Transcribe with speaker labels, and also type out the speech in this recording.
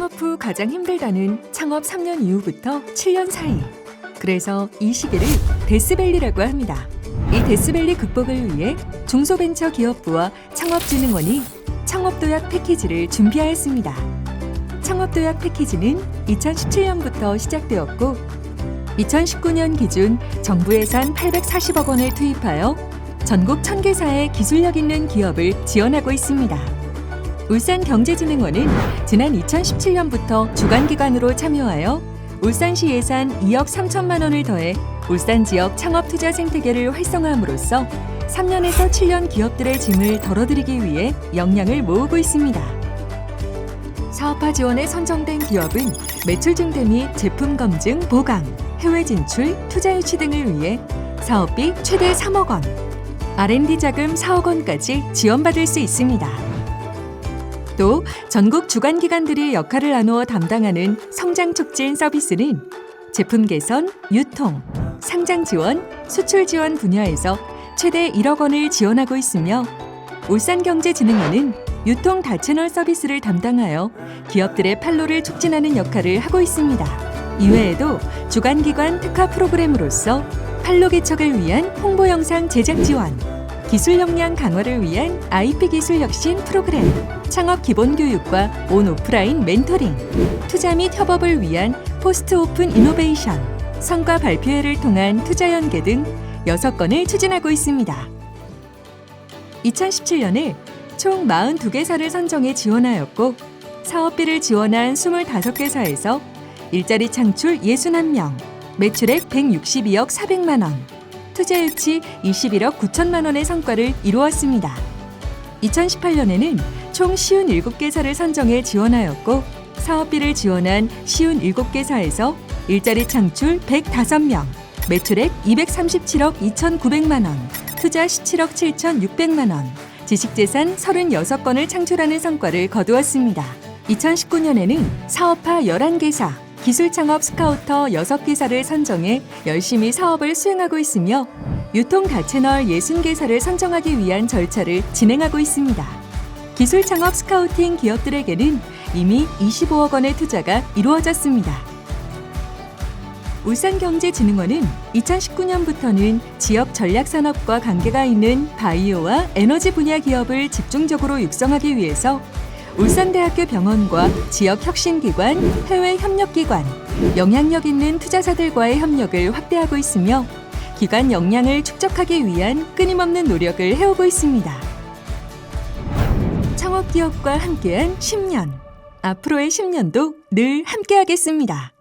Speaker 1: 창업 후 가장 힘들다는 창업 3년 이후부터 7년 사이. 그래서 이 시기를 데스밸리라고 합니다. 이 데스밸리 극복을 위해 중소벤처기업부와 창업진흥원이 창업도약 패키지를 준비하였습니다. 창업도약 패키지는 2017년부터 시작되었고 2019년 기준 정부 예산 840억 원을 투입하여 전국 1000개사의 기술력 있는 기업을 지원하고 있습니다. 울산경제진흥원은 지난 2017년부터 주관기관으로 참여하여 울산시 예산 2억 3천만 원을 더해 울산 지역 창업 투자 생태계를 활성화함으로써 3년에서 7년 기업들의 짐을 덜어드리기 위해 역량을 모으고 있습니다. 사업화 지원에 선정된 기업은 매출 증대 및 제품 검증, 보강, 해외 진출, 투자 유치 등을 위해 사업비 최대 3억 원, R&D 자금 4억 원까지 지원받을 수 있습니다. 또 전국 주관 기관들이 역할을 나누어 담당하는 성장 촉진 서비스는 제품 개선, 유통, 상장 지원, 수출 지원 분야에서 최대 1억 원을 지원하고 있으며 울산경제진흥원은 유통 다채널 서비스를 담당하여 기업들의 판로를 촉진하는 역할을 하고 있습니다. 이외에도 주관기관 특화 프로그램으로서 판로 개척을 위한 홍보 영상 제작 지원, 기술 역량 강화를 위한 IP 기술 혁신 프로그램, 창업 기본 교육과 온 오프라인 멘토링, 투자 및 협업을 위한 포스트 오픈 이노베이션, 성과 발표회를 통한 투자 연계 등 6건을 추진하고 있습니다. 2017년에 총 42개사를 선정해 지원하였고 사업비를 지원한 25개사에서 일자리 창출 61명, 매출액 162억 400만 원, 투자 유치 21억 9천만 원의 성과를 이루었습니다. 2018년에는 총 57개사를 선정해 지원하였고 사업비를 지원한 57개사에서 일자리 창출 105명, 매출액 237억 2,900만 원, 투자 17억 7,600만 원, 지식재산 36건을 창출하는 성과를 거두었습니다. 2019년에는 사업화 11개사, 기술 창업 스카우터 6개사를 선정해 열심히 사업을 수행하고 있으며 유통 다채널 60개사를 선정하기 위한 절차를 진행하고 있습니다. 기술 창업 스카우팅 기업들에게는 이미 25억 원의 투자가 이루어졌습니다. 울산경제진흥원은 2019년부터는 지역 전략산업과 관계가 있는 바이오와 에너지 분야 기업을 집중적으로 육성하기 위해서 울산대학교 병원과 지역 혁신기관, 해외 협력기관, 영향력 있는 투자사들과의 협력을 확대하고 있으며 기관 역량을 축적하기 위한 끊임없는 노력을 해오고 있습니다. 창업기업과 함께한 10년. 앞으로의 10년도 늘 함께하겠습니다.